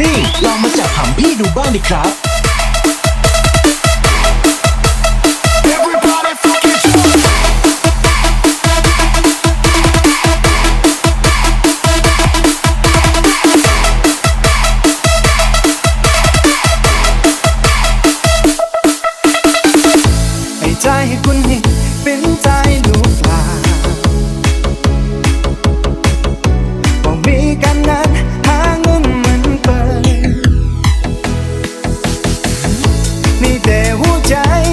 ลี่ ลองมาจับหำพี่ดูบ้างดิครับ trái